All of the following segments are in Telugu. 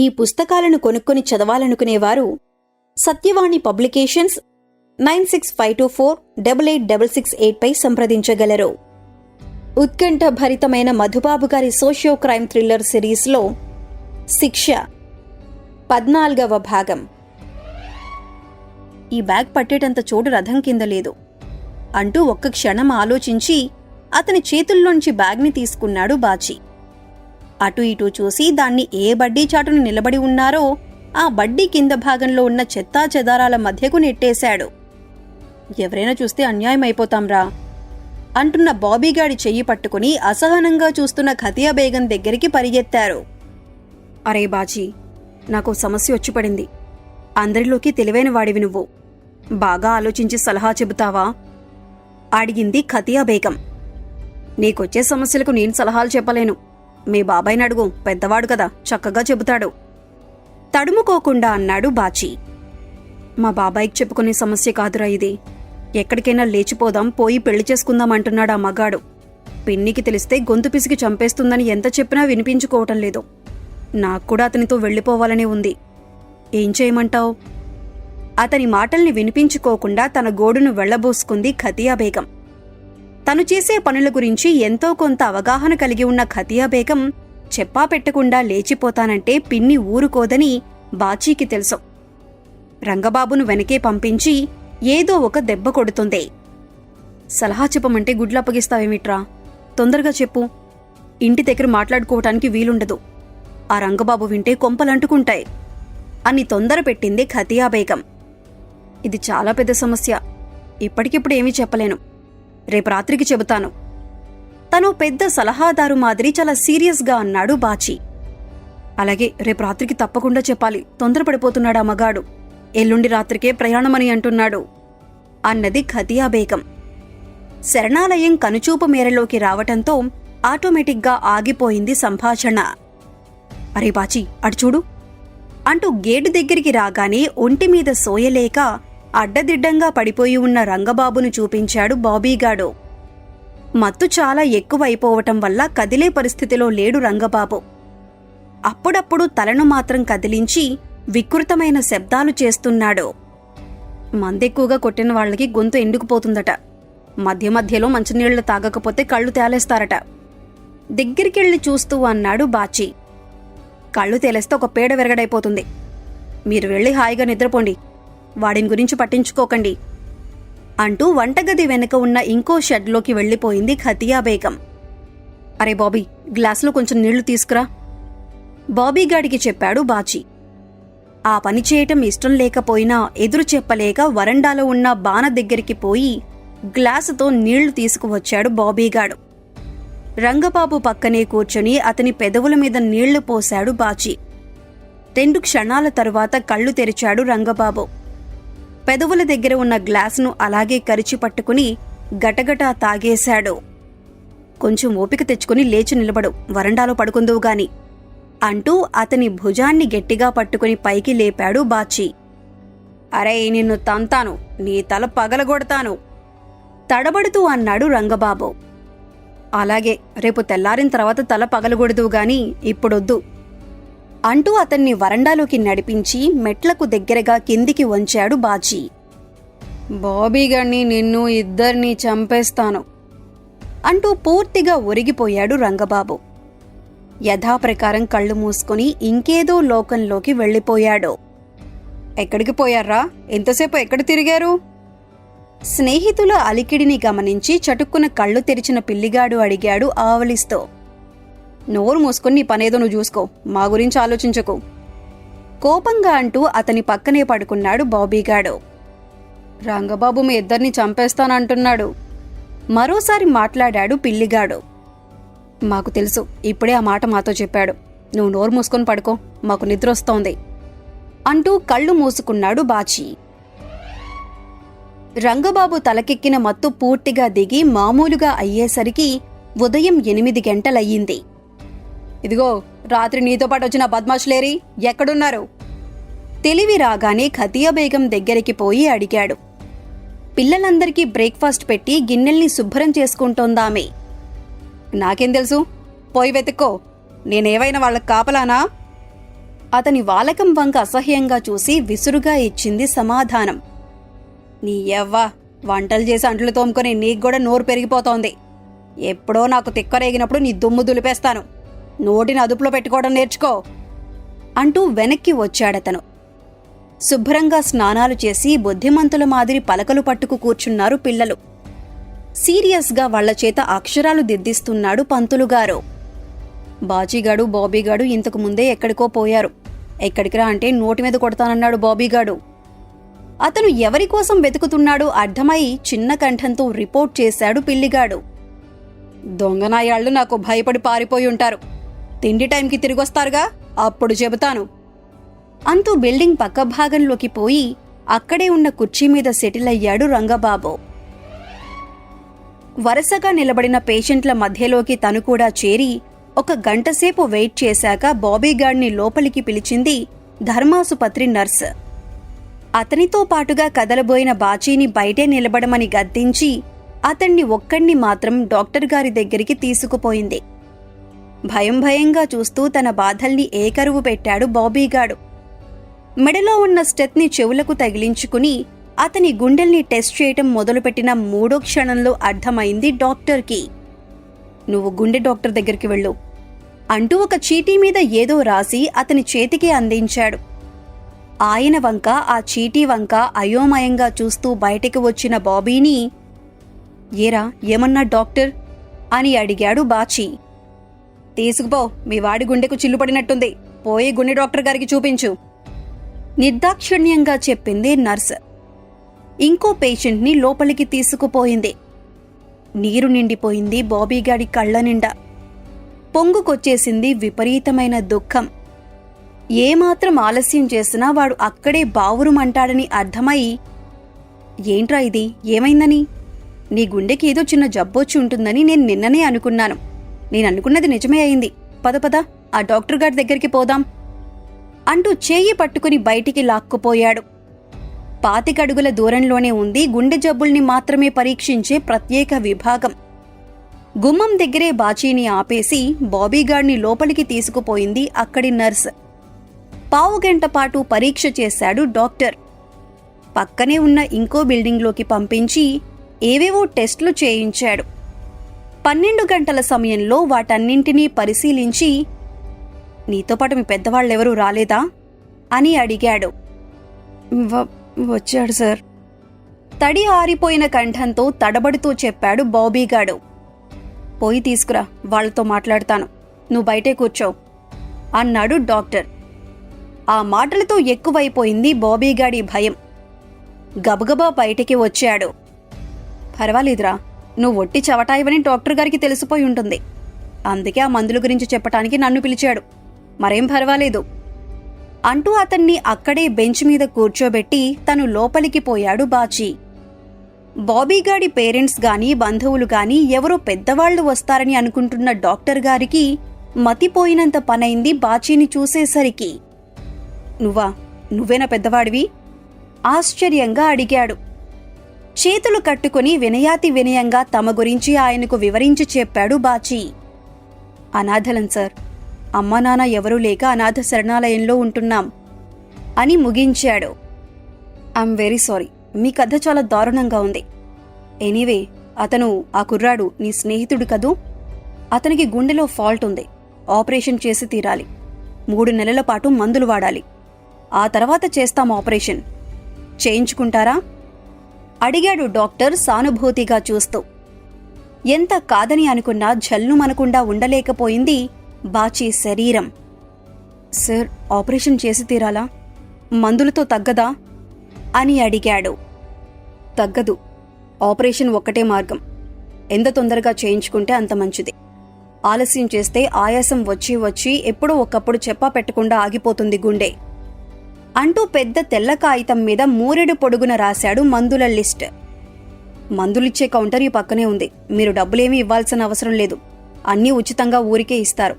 ఈ పుస్తకాలను కొనుక్కొని చదవాలనుకునేవారు Satyavani publications nine six five two four double eight double six eight పై సంప్రదించగలరు. ఉత్కంఠ భరితమైన మధుబాబు గారి సోషియో క్రైమ్ థ్రిల్లర్ సిరీస్లో శిక్ష. పద్నాలుగవ భాగం. ఈ బ్యాగ్ పట్టేటంత చోటు రథం కింద లేదు. అంటూ ఒక్క క్షణం ఆలోచించి అతని చేతుల్లోంచి బ్యాగ్ని తీసుకున్నాడు బాచి. అటు ఇటు చూసి దాన్ని ఏ బడ్డీ చాటును నిలబడి ఉన్నారో ఆ బడ్డీ కింద భాగంలో ఉన్న చెత్తా చెదారాల మధ్యకు నెట్టేశాడు. ఎవరైనా చూస్తే అన్యాయం అయిపోతాంరా అంటున్న బాబీగాడి చెయ్యి పట్టుకుని అసహనంగా చూస్తున్న ఖతియా బేగం దగ్గరికి పరిగెత్తారు. అరే బాజీ నాకు సమస్య వచ్చి పడింది అందరిలోకి తెలివైన వాడివి నువ్వు. బాగా ఆలోచించి సలహా చెబుతావా? అడిగింది ఖతియా బేగం. నీకొచ్చే సమస్యలకు నేను సలహాలు చెప్పలేను. మీ బాబాయ్ని అడుగు పెద్దవాడు కదా చక్కగా చెబుతాడు. తడుముకోకుండా అన్నాడు బాచి. మా బాబాయికి చెప్పుకునే సమస్య కాదురా ఇది. ఎక్కడికైనా లేచిపోదాం పోయి పెళ్ళి చేసుకుందాం అంటున్నాడు ఆ మగాడు. పిన్నికి తెలిస్తే గొంతు పిసికి చంపేస్తుందని ఎంత చెప్పినా వినిపించుకోవటం లేదు. నాకు కూడా అతనితో వెళ్ళిపోవాలనే ఉంది. ఏం చేయమంటావు? అతని మాటల్ని వినిపించుకోకుండా తన గోడును వెళ్ళబోసుకుంది ఖతియా బేగం. తను చేసే పనుల గురించి ఎంతో కొంత అవగాహన కలిగి ఉన్న ఖతియా బేగం చెప్పా పెట్టకుండా లేచిపోతానంటే పిన్ని ఊరుకోదని బాచీకి తెలుసు. రంగబాబును వెనకే పంపించి ఏదో ఒక దెబ్బ కొడుతుంది. సలహా చెప్పమంటే గుడ్లు అప్పగిస్తావేమిట్రా తొందరగా చెప్పు. ఇంటి దగ్గర మాట్లాడుకోవటానికి వీలుండదు. ఆ రంగబాబు వింటే కొంపలంటుకుంటాయి. అని తొందర పెట్టింది ఖతియా బేగం. ఇది చాలా పెద్ద సమస్య. ఇప్పటికిప్పుడు ఏమీ చెప్పలేను. రేపు రాత్రికి చెబుతాను. తను పెద్ద సలహాదారు మాదిరి చాలా సీరియస్గా అన్నాడు బాచి. అలాగే రేపు రాత్రికి తప్పకుండా చెప్పాలి. తొందరపడిపోతున్నాడా మగాడు. ఎల్లుండి రాత్రికే ప్రయాణమని అంటున్నాడు అన్నది ఖతియా బేగం. శరణాలయం కనుచూపు మేరలోకి రావటంతో ఆటోమేటిక్గా ఆగిపోయింది సంభాషణ. అరే బాచి అటు చూడు. అంటూ గేటు దగ్గరికి రాగానే ఒంటి మీద సోయలేక అడ్డదిడ్డంగా పడిపోయి ఉన్న రంగబాబును చూపించాడు బాబీగాడు మత్తు చాలా ఎక్కువైపోవటం వల్ల కదిలే పరిస్థితిలో లేడు రంగబాబు. అప్పుడప్పుడు తలను మాత్రం కదిలించి వికృతమైన శబ్దాలు చేస్తున్నాడు. మందెక్కువగా కొట్టిన వాళ్ళకి గొంతు ఎండుకుపోతుందట మధ్య మధ్యలో మంచినీళ్ళు తాగకపోతే కళ్ళు తేలేస్తారట. దగ్గరికెళ్ళి చూస్తూ అన్నాడు బాచి. కళ్ళు తేలేస్తే ఒక పేడ విరగడైపోతుంది. మీరు వెళ్ళి హాయిగా నిద్రపోండి. వాడిని గురించి పట్టించుకోకండి అంటూ వంటగది వెనుక ఉన్న ఇంకో షెడ్లోకి వెళ్ళిపోయింది ఖతియా బేగం. అరే బాబీ గ్లాసులో కొంచెం నీళ్ళు తీసుకురా. బాబీగాడికి చెప్పాడు బాచి. ఆ పని చేయటం ఇష్టం లేకపోయినా ఎదురు చెప్పలేక వరండాలో ఉన్న బాన దగ్గరికి పోయి గ్లాసుతో నీళ్ళు తీసుకువచ్చాడు బాబీగాడు రంగబాబు పక్కనే కూర్చొని అతని పెదవుల మీద నీళ్ళు పోశాడు బాచి. రెండు క్షణాల తరువాత కళ్ళు తెరిచాడు రంగబాబు. పెదవుల దగ్గర ఉన్న గ్లాసును అలాగే కరిచి పట్టుకుని గటగటా తాగేశాడు. కొంచెం ఓపిక తెచ్చుకుని లేచి నిలబడు వరండాలో పడుకుందువు గాని. అంటూ అతని భుజాన్ని గట్టిగా పట్టుకుని పైకి లేపాడు బాచి. అరే నిన్ను తంతాను నీ తల పగలగొడతాను. తడబడుతూ అన్నాడు రంగబాబు. అలాగే రేపు తెల్లారిన తర్వాత తల పగలగొడదువు గాని ఇప్పుడొద్దు. అంటూ అతన్ని వరండాలోకి నడిపించి మెట్లకు దగ్గరగా కిందికి వంచాడు బాజీ. బాబీగాణ్ణి నిన్ను ఇద్దరినీ చంపేస్తాను. అంటూ పూర్తిగా ఒరిగిపోయాడు రంగబాబు. యథాప్రకారం కళ్ళు మూసుకుని ఇంకేదో లోకంలోకి వెళ్ళిపోయాడు. ఎక్కడికి పోయారా? ఎంతసేపు ఎక్కడ తిరిగారు? స్నేహితుల అలికిడిని గమనించి చటుక్కున కళ్ళు తెరిచిన పిల్లిగాడు అడిగాడు ఆవలిస్తూ. నోరు మూసుకుని నీ పనేదో నువ్వు చూసుకో. మా గురించి ఆలోచించకు. కోపంగా అంటూ అతని పక్కనే పడుకున్నాడు బాబీగాడు రంగబాబు మీ ఇద్దరిని చంపేస్తానంటున్నాడు. మరోసారి మాట్లాడాడు పిల్లిగాడు. మాకు తెలుసు ఇప్పుడే ఆ మాట మాతో చెప్పాడు. నువ్వు నోరు మూసుకొని పడుకో మాకు నిద్ర వస్తోంది అంటూ కళ్ళు మూసుకున్నాడు బాచి. రంగబాబు తలకెక్కిన మత్తు పూర్తిగా దిగి మామూలుగా అయ్యేసరికి ఉదయం ఎనిమిది గంటలయ్యింది. ఇదిగో రాత్రి నీతో పాటు వచ్చిన బద్మాష్లేరి ఎక్కడున్నారు? తెలివి రాగానే ఖతియా బేగం దగ్గరికి పోయి అడిగాడు. పిల్లలందరికీ బ్రేక్ఫాస్ట్ పెట్టి గిన్నెల్ని శుభ్రం చేసుకుంటోందామె. నాకేం తెలుసు? పోయి వెతుక్కో. నేనేవైనా వాళ్ళకి కాపలానా? అతని వాలకం వంక అసహ్యంగా చూసి విసురుగా ఇచ్చింది సమాధానం. నీ ఎవ్వా వంటలు చేసి అంట్లు తోముకొని నీకు కూడా నోరు పెరిగిపోతోంది. ఎప్పుడో నాకు తిక్కరేగినప్పుడు నీ దుమ్ము దులిపేస్తాను. నోటిని అదుపులో పెట్టుకోవడం నేర్చుకో అంటూ వెనక్కి వచ్చాడతను. శుభ్రంగా స్నానాలు చేసి బుద్ధిమంతుల మాదిరి పలకలు పట్టుకు కూర్చున్నారు పిల్లలు. సీరియస్గా వాళ్ళ చేత అక్షరాలు దిద్దిస్తున్నాడు పంతులుగారు బాజీగాడు బాబీగాడు ఇంతకు ముందే ఎక్కడికో పోయారు. ఎక్కడికిరా అంటే నోటి మీద కొడతానన్నాడు బాబీగాడు. అతను ఎవరి కోసం వెతుకుతున్నాడో అర్థమై చిన్న కంఠంతో రిపోర్ట్ చేశాడు పిల్లిగాడు. దొంగనాయాళ్ళు నాకు భయపడి పారిపోయి ఉంటారు. తిండి టైంకి తిరిగొస్తారుగా? అప్పుడు చెబుతాను. అంటూ బిల్డింగ్ పక్క భాగంలోకి పోయి అక్కడే ఉన్న కుర్చీ మీద సెటిల్ అయ్యాడు రంగబాబు. వరుసగా నిలబడిన పేషెంట్ల మధ్యలోకి తను కూడా చేరి ఒక గంటసేపు వెయిట్ చేశాక బాబీగాడ్ని లోపలికి పిలిచింది ధర్మాసుపత్రి నర్స్. అతనితో పాటుగా కదలబోయిన బాచీని బయటే నిలబడమని గద్దించి అతన్ని ఒక్కణ్ణి మాత్రం డాక్టర్ గారి దగ్గరికి తీసుకుపోయింది. భయం భయంగా చూస్తూ తన బాధల్ని ఏకరువు పెట్టాడు బాబీగాడు మెడలో ఉన్న స్టెత్ని చెవులకు తగిలించుకుని అతని గుండెల్ని టెస్ట్ చేయటం మొదలుపెట్టిన మూడో క్షణంలో అర్థమైంది డాక్టర్కి. నువ్వు గుండె డాక్టర్ దగ్గరికి వెళ్ళు అంటూ ఒక చీటీ మీద ఏదో రాసి అతని చేతికి అందించాడు. ఆయన వంక ఆ చీటీ వంక అయోమయంగా చూస్తూ బయటికి వచ్చిన బాబీని ఏరా ఏమన్నా డాక్టర్? అని అడిగాడు బాచీ. తీసుకుపో. మీ వాడి గుండెకు చిల్లుపడినట్టుంది. పోయి గుండె డాక్టర్ గారికి చూపించు. నిర్దాక్షిణ్యంగా చెప్పింది నర్స్. ఇంకో పేషెంట్ని లోపలికి తీసుకుపోయింది. నీరు నిండిపోయింది బాబీగాడి కళ్ళ నిండా. పొంగుకొచ్చేసింది విపరీతమైన దుఃఖం. ఏమాత్రం ఆలస్యం చేసినా వాడు అక్కడే బావురుమంటాడని అర్థమై ఏంట్రా ఇది? ఏమైందని? నీ గుండెకి ఏదో చిన్న జబ్బొచ్చి ఉంటుందని నేను నిన్ననే అనుకున్నాను. నేను అనుకున్నది నిజమే అయింది. పద పద ఆ డాక్టర్ గారి దగ్గరికి పోదాం అంటూ చేయి పట్టుకుని బయటికి లాక్కుపోయాడు. పాతికడుగుల దూరంలోనే ఉంది గుండె జబ్బుల్ని మాత్రమే పరీక్షించే ప్రత్యేక విభాగం. గుమ్మం దగ్గరే బాచీని ఆపేసి బాబీగాడ్ని లోపలికి తీసుకుపోయింది అక్కడి నర్స్. పావుగంట పాటు పరీక్ష చేశాడు డాక్టర్. పక్కనే ఉన్న ఇంకో బిల్డింగ్లోకి పంపించి ఏవేవో టెస్టులు చేయించాడు. పన్నెండు గంటల సమయంలో వాటన్నింటినీ పరిశీలించి నీతో పాటు మీ పెద్దవాళ్ళెవరూ రాలేదా? అని అడిగాడు. వచ్చాడు సార్. తడి ఆరిపోయిన కంఠంతో తడబడుతూ చెప్పాడు బాబీగాడు పోయి తీసుకురా వాళ్ళతో మాట్లాడతాను. నువ్వు బయటే కూర్చో అన్నాడు డాక్టర్. ఆ మాటలతో ఎక్కువైపోయింది బాబీగాడి భయం. గబగబా బయటికి వచ్చాడు. పర్వాలేదురా నువ్వు ఒట్టి చవటాయివని డాక్టర్ గారికి తెలిసిపోయి ఉంటుంది. అందుకే ఆ మందుల గురించి చెప్పటానికి నన్ను పిలిచాడు. మరేం పర్వాలేదు. అంటూ అతన్ని అక్కడే బెంచ్ మీద కూర్చోబెట్టి తను లోపలికి పోయాడు బాచీ. బాబీగాడి పేరెంట్స్ గాని బంధువులు గాని ఎవరో పెద్దవాళ్ళు వస్తారని అనుకుంటున్న డాక్టర్ గారికి మతిపోయినంత పనైంది బాచీని చూసేసరికి. నువ్వా? నువ్వేనా పెద్దవాడివి? ఆశ్చర్యంగా అడిగాడు. చేతులు కట్టుకుని వినయాతి వినయంగా తమ గురించి ఆయనకు వివరించి చెప్పాడు బాచీ. అనాథలం సార్ అమ్మా నాన్న ఎవరూ లేక అనాథ శరణాలయంలో ఉంటున్నాం అని ముగించాడు. ఐఎమ్ వెరీ సారీ మీ కథ చాలా దారుణంగా ఉంది. ఎనీవే అతను ఆ కుర్రాడు నీ స్నేహితుడు కదూ? అతనికి గుండెలో ఫాల్ట్ ఉంది ఆపరేషన్ చేసి తీరాలి. మూడు నెలల పాటు మందులు వాడాలి. ఆ తర్వాత చేస్తాం ఆపరేషన్ చేయించుకుంటారా? అడిగాడు డాక్టర్ సానుభూతిగా చూస్తూ. ఎంత కాదని అనుకున్నా జల్లుమనకుండా ఉండలేకపోయింది బాచీ శరీరం. సార్ ఆపరేషన్ చేసి తీరాలా? మందులతో తగ్గదా? అని అడిగాడు. తగ్గదు. ఆపరేషన్ ఒక్కటే మార్గం. ఎంత తొందరగా చేయించుకుంటే అంత మంచిది. ఆలస్యం చేస్తే ఆయాసం వచ్చి వచ్చి ఎప్పుడో ఒకప్పుడు చెప్పా పెట్టకుండా ఆగిపోతుంది గుండె. అంటూ పెద్ద తెల్ల కాగితం మీద మూరెడు పొడుగున రాశాడు మందుల లిస్ట్. మందులిచ్చే కౌంటర్ ఈ పక్కనే ఉంది. మీరు డబ్బులేమీ ఇవ్వాల్సిన అవసరం లేదు. అన్నీ ఉచితంగా ఊరికే ఇస్తారు.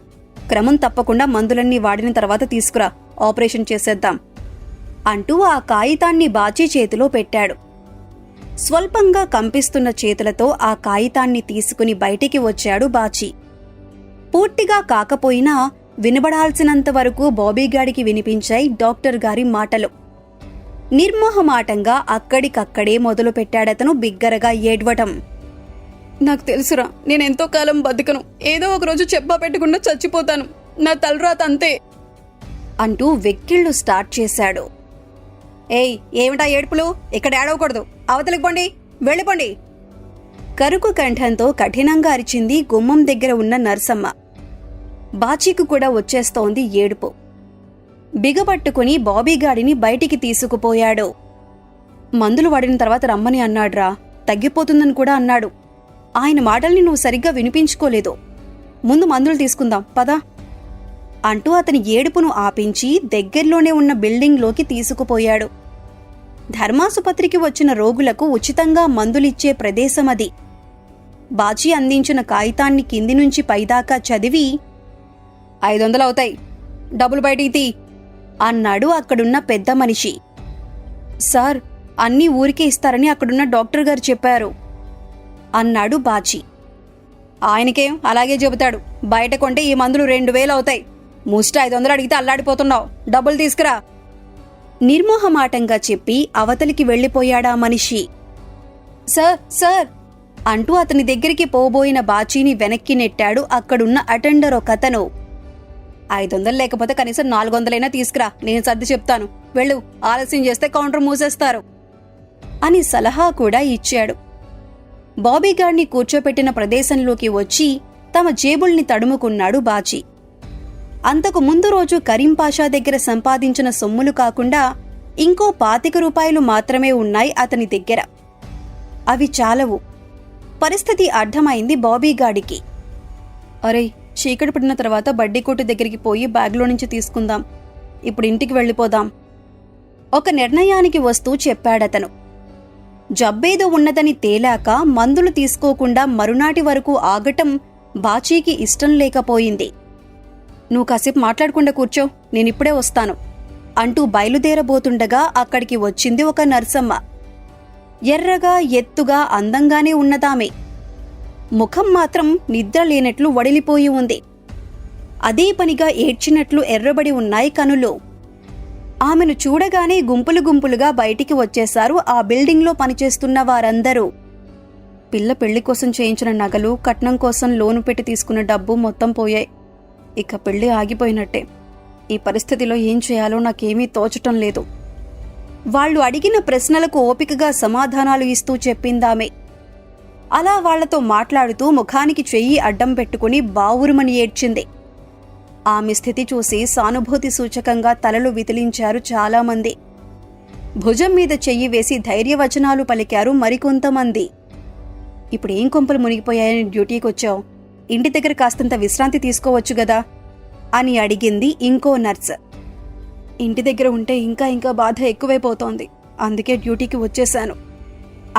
క్రమం తప్పకుండా మందులన్నీ వాడిన తర్వాత తీసుకురా. ఆపరేషన్ చేసేద్దాం. అంటూ ఆ కాగితాన్ని బాచీ చేతిలో పెట్టాడు. స్వల్పంగా కంపిస్తున్న చేతులతో ఆ కాగితాన్ని తీసుకుని బయటికి వచ్చాడు బాచీ. పూర్తిగా కాకపోయినా వినబడాల్సినంత వరకు బాబీగాడికి వినిపించాయి డాక్టర్ గారి మాటలు. నిర్మోహమాటంగా అక్కడికక్కడే మొదలుపెట్టాడతను బిగ్గరగా ఏడ్వటం. నాకు తెలుసురా నేను ఎంతో కాలం బతకను. ఏదో ఒక రోజు చెప్పా పెట్టకుండా చచ్చిపోతాను. నా తలరాత అంతే. అంటూ వెక్కిళ్ళు స్టార్ట్ చేశాడు. ఏయ్ ఏమిటా ఏడుపులు? ఇక్కడ ఏడవకూడదు. అవతలికి పోండి. వెళ్ళిపోండి. కరుకు కంఠంతో కఠినంగా అరిచింది గుమ్మం దగ్గర ఉన్న నర్సమ్మ. బాచీకు కూడా వచ్చేస్తోంది ఏడుపు. బిగపట్టుకుని బాబీగాడిని బయటికి తీసుకుపోయాడు. మందులు వాడిన తర్వాత రమ్మని అన్నాడ్రా తగ్గిపోతుందని కూడా అన్నాడు. ఆయన మాటల్ని నువ్వు సరిగ్గా వినిపించుకోలేదు. ముందు మందులు తీసుకుందాం పదా. అంటూ అతని ఏడుపును ఆపించి దగ్గర్లోనే ఉన్న బిల్డింగ్లోకి తీసుకుపోయాడు. ధర్మాసుపత్రికి వచ్చిన రోగులకు ఉచితంగా మందులిచ్చే ప్రదేశం అది బాచీ అందించిన కాగితాన్ని కింది నుంచి పైదాకా చదివి ఐదు వందలు అవుతాయి డబ్బులు బయటికి తీ అన్నాడు అక్కడున్న పెద్ద మనిషి. సార్ అన్నీ ఊరికే ఇస్తారని అక్కడున్న డాక్టర్ గారు చెప్పారు అన్నాడు బాచి. ఆయనకేం? అలాగే చెబుతాడు. బయట కొంటే ఈ మందులు రెండు వేలు అవుతాయి ముష్టి ఐదు వందలు అడిగితే అల్లాడిపోతున్నావు. డబ్బులు తీసుకురా. నిర్మోహమాటంగా చెప్పి అవతలికి వెళ్ళిపోయాడా మనిషి. Sir sir! అంటూ అతని దగ్గరికి పోబోయిన బాచీని వెనక్కి నెట్టాడు అక్కడున్న అటెండర్ ఒకతను ఐదు వందలు లేకపోతే కనీసం నాలుగు వందలైనా తీసుకురా. నేను సర్ది చెప్తాను. వెళ్ళు. ఆలస్యం చేస్తే కౌంటర్ మూసేస్తారు. అని సలహా కూడా ఇచ్చాడు. బాబీగాడిని కూర్చోపెట్టిన ప్రదేశంలోకి వచ్చి తమ జేబుల్ని తడుముకున్నాడు బాచి. అంతకు ముందు రోజు కరీం పాషా దగ్గర సంపాదించిన సొమ్ములు కాకుండా ఇంకో పాతిక రూపాయలు మాత్రమే ఉన్నాయి అతని దగ్గర. అవి చాలవు. పరిస్థితి అర్థమైంది బాబీగాడికి అరే చీకటి పడిన తర్వాత బడ్డీ కొట్టు దగ్గరికి పోయి బ్యాగ్లో నుంచి తీసుకుందాం. ఇప్పుడు ఇంటికి వెళ్ళిపోదాం. ఒక నిర్ణయానికి వస్తూ చెప్పాడతను. జబ్బేదో ఉన్నదని తేలాక మందులు తీసుకోకుండా మరునాటి వరకు ఆగటం బాచీకి ఇష్టం లేకపోయింది. నువ్వు కాసేపు మాట్లాడకుండా కూర్చో నేనిప్పుడే వస్తాను అంటూ బయలుదేరబోతుండగా అక్కడికి వచ్చింది ఒక నర్సమ్మ. ఎర్రగా ఎత్తుగా అందంగానే ఉన్నదామే. ముఖం మాత్రం నిద్ర లేనట్లు వడిలిపోయి ఉంది. అదే పనిగా ఏడ్చినట్లు ఎర్రబడి ఉన్నాయి కనులు. ఆమెను చూడగానే గుంపులు గుంపులుగా బయటికి వచ్చేశారు ఆ బిల్డింగ్లో పనిచేస్తున్న వారందరూ. పిల్ల పెళ్ళి కోసం చేయించిన నగలు కట్నం కోసం లోను పెట్టి తీసుకున్న డబ్బు మొత్తం పోయాయి. ఇక పెళ్ళి ఆగిపోయినట్టే. ఈ పరిస్థితిలో ఏం చేయాలో నాకేమీ తోచటం లేదు. వాళ్ళు అడిగిన ప్రశ్నలకు ఓపికగా సమాధానాలు ఇస్తూ చెప్పిందామే. అలా వాళ్ళతో మాట్లాడుతూ ముఖానికి చెయ్యి అడ్డం పెట్టుకుని బావురుమని ఏడ్చింది. ఆమె స్థితి చూసి సానుభూతి సూచకంగా తలలు విదిలించారు చాలామంది. భుజం మీద చెయ్యి వేసి ధైర్యవచనాలు పలికారు మరికొంతమంది. ఇప్పుడు ఏం కొంపలు మునిగిపోయాయని డ్యూటీకి వచ్చావు? ఇంటి దగ్గర కాస్తంత విశ్రాంతి తీసుకోవచ్చు గదా? అని అడిగింది ఇంకో నర్స్. ఇంటి దగ్గర ఉంటే ఇంకా ఇంకా బాధ ఎక్కువైపోతోంది. అందుకే డ్యూటీకి వచ్చేశాను.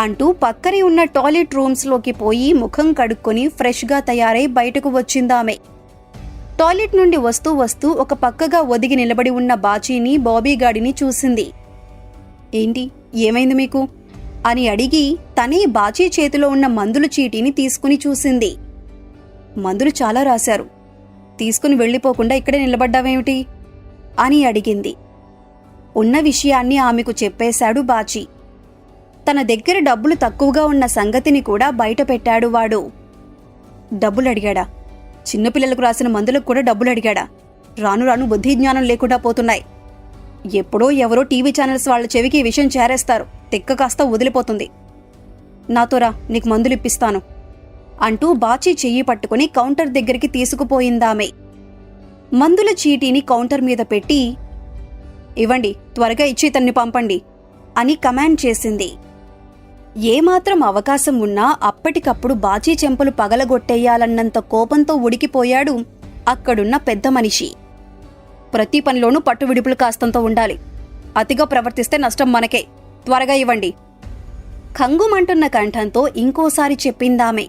అంటూ పక్కనే ఉన్న టాయిలెట్ రూమ్స్లోకి పోయి ముఖం కడుక్కొని ఫ్రెష్గా తయారై బయటకు వచ్చిందామె టాయిలెట్ నుండి వస్తూ వస్తూ ఒక పక్కగా ఒదిగి నిలబడి ఉన్న బాచీని బాబీగాడిని చూసింది. ఏంటి? ఏమైంది మీకు? అని అడిగి తనే బాచీ చేతిలో ఉన్న మందుల చీటీని తీసుకుని చూసింది. మందులు చాలా రాశారు. తీసుకుని వెళ్ళిపోకుండా ఇక్కడే నిలబడ్డావేమిటి? అని అడిగింది. ఉన్న విషయాన్ని ఆమెకు చెప్పేశాడు బాచీ. తన దగ్గర డబ్బులు తక్కువగా ఉన్న సంగతిని కూడా బయట పెట్టాడు వాడు. డబ్బులు అడిగాడా చిన్నపిల్లలకు రాసిన మందులకు కూడా డబ్బులు అడిగాడా రాను రాను బుద్ధి జ్ఞానం లేకుండా పోతున్నాయి. ఎప్పుడో ఎవరో టీవీ ఛానల్స్ వాళ్ళ చెవికి ఈ విషయం చేరేస్తారు. తిక్క కాస్త వదిలిపోతుంది. నాతోరా నీకు మందులు ఇప్పిస్తాను. అంటూ బాచీ చెయ్యి పట్టుకుని కౌంటర్ దగ్గరికి తీసుకుపోయిందామె. మందుల చీటీని కౌంటర్ మీద పెట్టి ఇవ్వండి త్వరగా ఇచ్చి తన్ని పంపండి అని కమాండ్ చేసింది. ఏమాత్రం అవకాశం ఉన్నా అప్పటికప్పుడు బాచీ చెంపలు పగలగొట్టేయాలన్నంత కోపంతో ఉడికిపోయాడు అక్కడున్న పెద్ద మనిషి. ప్రతి పనిలోనూ పట్టు విడుపులు కాస్తంత ఉండాలి. అతిగా ప్రవర్తిస్తే నష్టం మనకే. త్వరగా ఇవ్వండి. కంగుమంటున్న కంఠంతో ఇంకోసారి చెప్పిందామె.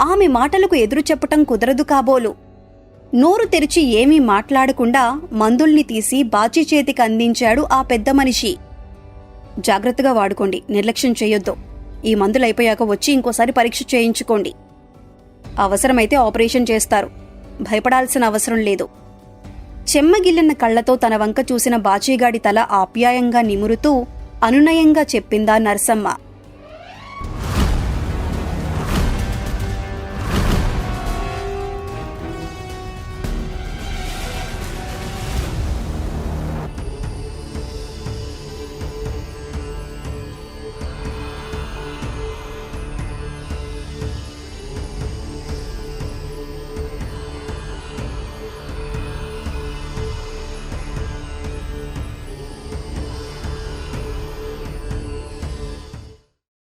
ఆమె మాటలకు ఎదురు చెప్పటం కుదరదు కాబోలు. నోరు తెరిచి ఏమీ మాట్లాడకుండా మందుల్ని తీసి బాచీ చేతికి అందించాడు ఆ పెద్ద మనిషి. జాగ్రత్తగా వాడుకోండి. నిర్లక్ష్యం చేయొద్దు. ఈ మందులు అయిపోయాక వచ్చి ఇంకోసారి పరీక్ష చేయించుకోండి. అవసరమైతే ఆపరేషన్ చేస్తారు. భయపడాల్సిన అవసరం లేదు. చెమ్మగిల్లిన కళ్ళతో తన వంక చూసిన బాచీగాడి తల ఆప్యాయంగా నిమురుతూ అనునయంగా చెప్పిందా నర్సమ్మ.